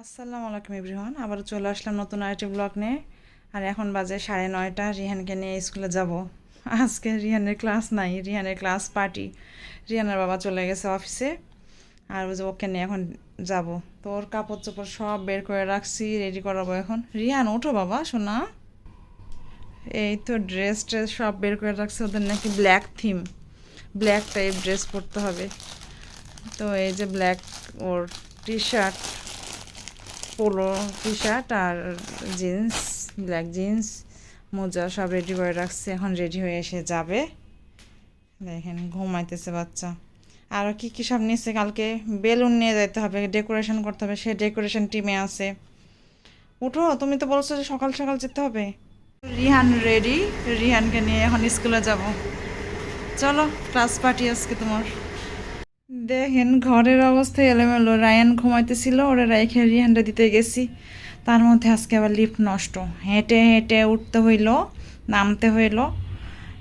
আসসালামু আলাইকুম এভরিওয়ান আবার চলে আসলাম নতুন আরেকটি ব্লগ নিয়ে। আর এখন বাজে সাড়ে নয়টা, রিহানকে নিয়ে স্কুলে যাব। আজকে রিহানের ক্লাস নাই, রিহানের ক্লাস পার্টি রিহানের বাবা চলে গেছে অফিসে আর ওই যে ওকে নিয়ে এখন যাব। তো ওর কাপড় চোপড় সব বের করে রাখছি রেডি করাবো এখন। রিহান, ওঠো বাবা, শোনা। এই তো ড্রেস ট্রেস সব বের করে রাখছে, ওদের নাকি black theme black type dress পরতে হবে। তো এই যে ব্ল্যাক ওর T shirt polo T shirt আর জিন্স, ব্ল্যাক জিন্স, মোজা সব রেডি করে রাখছে। এখন রেডি হয়ে এসে যাবে। দেখেন, ঘুমাইতেছে বাচ্চা। আরও কী কী সব নিয়েছে কালকে বেলুন নিয়ে যেতে হবে ডেকোরেশন করতে হবে। সে ডেকোরেশন টিমে আছে। উঠো, তুমি তো বলছো যে সকাল সকাল যেতে হবে। রিহান রেডি রিহানকে নিয়ে এখন স্কুলে যাব। চলো, ক্লাস পার্টি আজকে তোমার। দেখেন, ঘরের অবস্থা এলোমেলো। রায়ান ঘুমাইতেছিল, ওরা রাইখে রিহানটা দিতে গেছি। তার মধ্যে আজকে আবার লিফট নষ্ট। হেঁটে হেঁটে উঠতে হইল, নামতে হইল।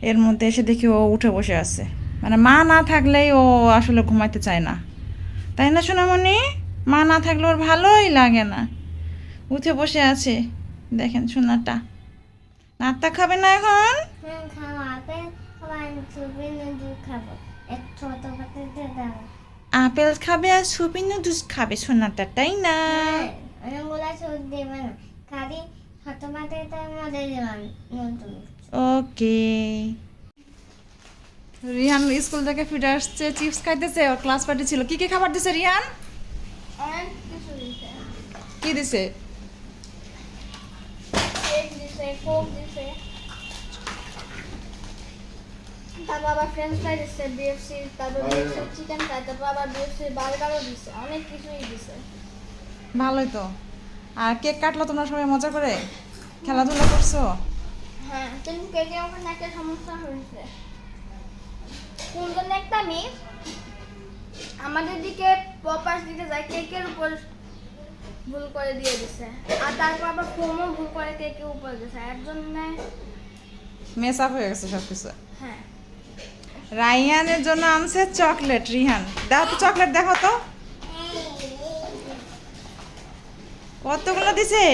এর মধ্যে এসে দেখি ও উঠে বসে আছে। মানে মা না থাকলেই ও আসলে ঘুমাইতে চায় না। তাই না, সোনামণি? মা না থাকলে ওর ভালোই লাগে না। উঠে বসে আছে। দেখেন সোনাটা। নাস্তা খাবে না এখন? খাব। আপেল খাবে আর সুপি নুডলস খাবে সোনাটা তাই না? নতুন ওকে। রিহান স্কুল থেকে ফিরে আসছে চিপস খাইতেছে ওর ক্লাস পার্টি ছিল। কি কি খাবার দিছে রিহান? কি দিছে কেক দিছে কোক দিছে তারপর আবার ফ্রেঞ্চ ফ্রাই দিচ্ছে বিএফসি তারপর বিএফসি চিকেন ফ্রাই তারপর আবার বিএফসি বার্গারও দিছে অনেক কিছুই দিছে। ভালোই তো। আর কেক কাটলো তোমরা সবাই মজা করে? খেলাধুলা করছ? হ্যাঁ কিন্তু কেকের ওখানে একটা সমস্যা হয়েছে? কোন একটা মেয়ে। আমাদের দিকে পপাস দিতে যায় কেকের উপর ভুল করে দিয়ে দিছে। আর তারপর আবার ফোমও ভুল করে কেকের উপর দিছে এর জন্য মেস আপ হয়ে গেছে সব কিছু হ্যাঁ। রাইয়ানের জন্য আনছে চকলেট, রিহান। দাও তো চকলেট, দেখো তো। কতগুলো দিছে?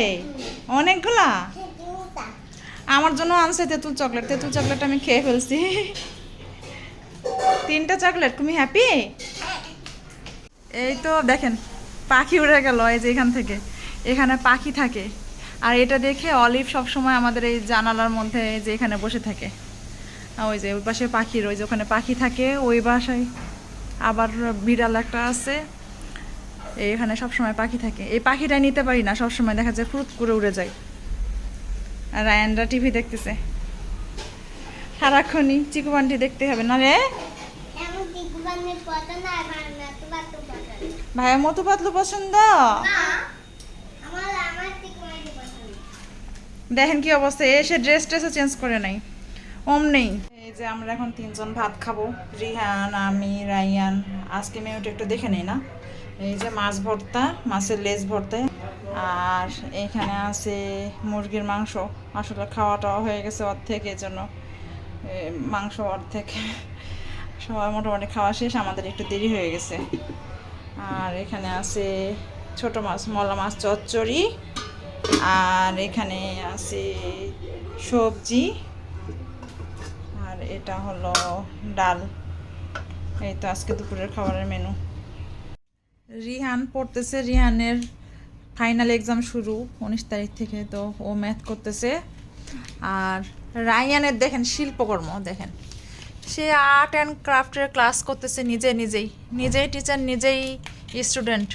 অনেকগুলা? আমার জন্য আনছে তেঁতুল চকলেট। তেঁতুল চকলেট আমি খেয়ে ফেলছি। তিনটা চকলেট, তুমি হ্যাপি এই তো দেখেন, পাখি উড়ে গেল এই যে এখান থেকে। এখানে পাখি থাকে। আর এটা দেখে অলিভ সবসময় আমাদের এই জানালার মধ্যে যে এখানে বসে থাকে। ওই যে ওই পাশে পাখির, ওই যে ওখানে পাখি থাকে, ওই বাসায় আবার বিড়াল একটা আছে। এখানে সবসময় পাখি থাকে। এই পাখিটা নিতে পারি না, সবসময় দেখা যায় ফুরুত করে উড়ে যায়। আর রায়ানরা টিভি দেখতেছে। সারাক্ষণই চিকু বান্টি দেখতে হবে, না রে? ভাইয়া মতো পাতলু পছন্দ? দেখেন কি অবস্থা, এসে ড্রেস ট্রেসও চেঞ্জ করে নাই। ওম নেই। এই যে আমরা এখন তিনজন ভাত খাব, রিহান, আমি, রাইয়ান। আজকে মেনুটা একটু দেখে নেই না? এই যে মাছ ভর্তা, মাছের লেজ ভর্তা। আর এখানে আছে মুরগির মাংস। আসলে খাওয়া টাওয়া হয়ে গেছে অর্ধেক, এই জন্য মাংস অর্ধেক। সবার মোটামুটি খাওয়া শেষ, আমাদের একটু দেরি হয়ে গেছে। আর এখানে আছে ছোট মাছ, মলা মাছ, চচ্চড়ি। আর এখানে আছে সবজি। এটা হলো ডাল। এই তো আজকে দুপুরের খাবারের মেনু রিহান পড়তেছে। রিহানের ফাইনাল এক্সাম শুরু উনিশ তারিখ থেকে, তো ও ম্যাথ করতেছে। আর রায়ানের দেখেন শিল্পকর্ম, দেখেন। সে আর্ট অ্যান্ড ক্রাফটের ক্লাস করতেছে নিজে নিজেই। নিজেই টিচার নিজেই স্টুডেন্ট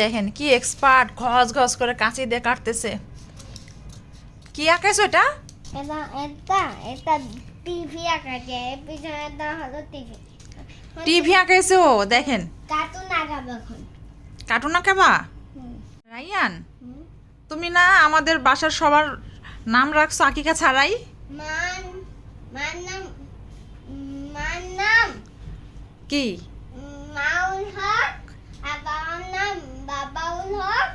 দেখেন কি এক্সপার্ট ঘস ঘস করে কাঁচি দিয়ে কাটতেছে। কি এটা এটা টিভি আঁকাছে এর পিছনেটা হলো টিভি। টিভি আঁকাইছো দেখেন। কার্টুন আঁকাবো এখন। কার্টুন আঁকাবা। রাইয়ান তুমি না আমাদের বাসার সবার নাম রাখছো আকিকা ছাড়াই? মান মান নাম মান নাম। কি? মাউল হক আর বাবার নাম বাবাউল হক।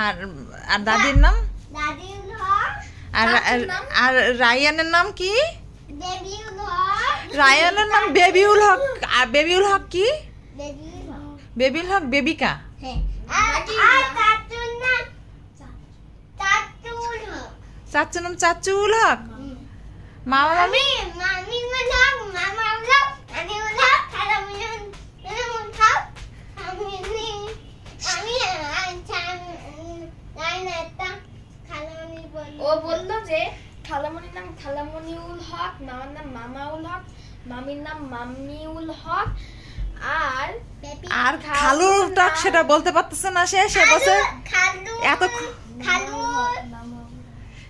আর আর দাদির নাম? আর রায়ানের নাম কি? রায়ানের নাম বেবিউল হক। আর বেবিউল হক কি? বেবিউল হক বেবিকা। চাচুর নাম চাচুল হক। মামা মামি মামি মানাম মামা উলাপ আমি উলাপ খালা মিলন মিলন উঠাও আমি নি আমি আচ্ছা নাই না এটা খালামণি বল ও বলল যে খালামণির নাম খালামণিউল হক মামার নাম মামাউল হক মামির নাম মাম্মিউল হক। আর আর খালুর টাক সেটা বলতে পারতেছে না সে সে বলছে এত খালু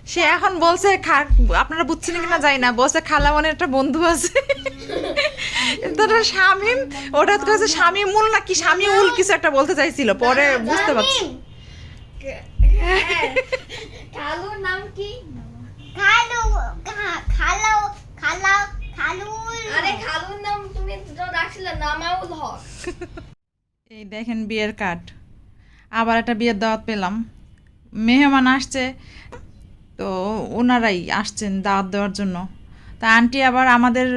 সে এখন বলছে খা- আপনারা বুঝছেন কিনা যাই না বলছে খালামনের একটা বন্ধু আছে। তোরা শামিম ওটা তো কাছে শামিমুল না কি শামিউল কিছু একটা বলতে চাইছিল পরে বুঝতে পারছি। খালুর নাম কি? খালু খা- খালো খালো খালু। আরে খালুর নাম তুমি তো রাখছিলে নামাউল হক। এই দেখেন বিয়ের কার্ড। আবার একটা বিয়ের দাওয়াত পেলাম। মেহমান আসছে তো ওনারাই আসছেন দাওয়াত দেওয়ার জন্য। তা আন্টি আবার আমাদের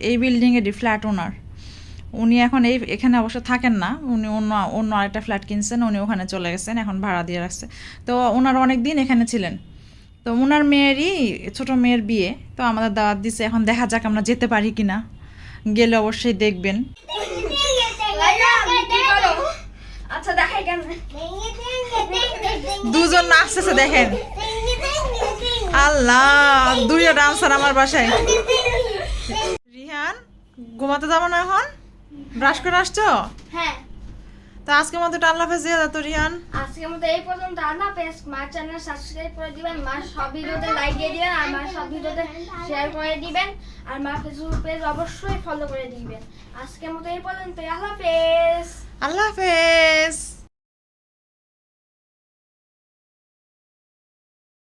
এই বিল্ডিংয়েরই ফ্ল্যাট ওনার উনি এখন এই, এখানে অবশ্য থাকেন না। উনি অন্য অন্য আরেকটা ফ্ল্যাট কিনছেন, উনি ওখানে চলে গেছেন, এখন ভাড়া দিয়ে রাখছে। তো ওনার অনেক দিন এখানে ছিলেন। তো ওনার মেয়েরই ছোট মেয়ের বিয়ে। তো আমাদের দাওয়াত দিছে, এখন দেখা যাক আমরা যেতে পারি কি না গেলে অবশ্যই দেখবেন? আচ্ছা দুজন নাচতেছে, দেখেন। আল্লাহ, দুইটা ডান্সার আমার বাসায়। রিহান, ঘুমাতে যাব না এখন? ব্রাশ করে আসছো? হ্যাঁ। তো আজকের মতো আল্লাহ হাফেজ দিয়ে দাও রিয়ান। আজকের মতো এই পর্যন্ত। আল্লাহ পেস মা চ্যানেল সাবস্ক্রাইব করে দিবেন মা সব ভিডিওতে লাইক দিয়ে দিবেন আর মা সব ভিডিওতে শেয়ার করে দিবেন আর মা ফেসবুক পেজ অবশ্যই ফলো করে দিবেন। আজকের মতো এই পর্যন্ত আল্লাহ হাফেজ। আল্লাহ হাফেজ।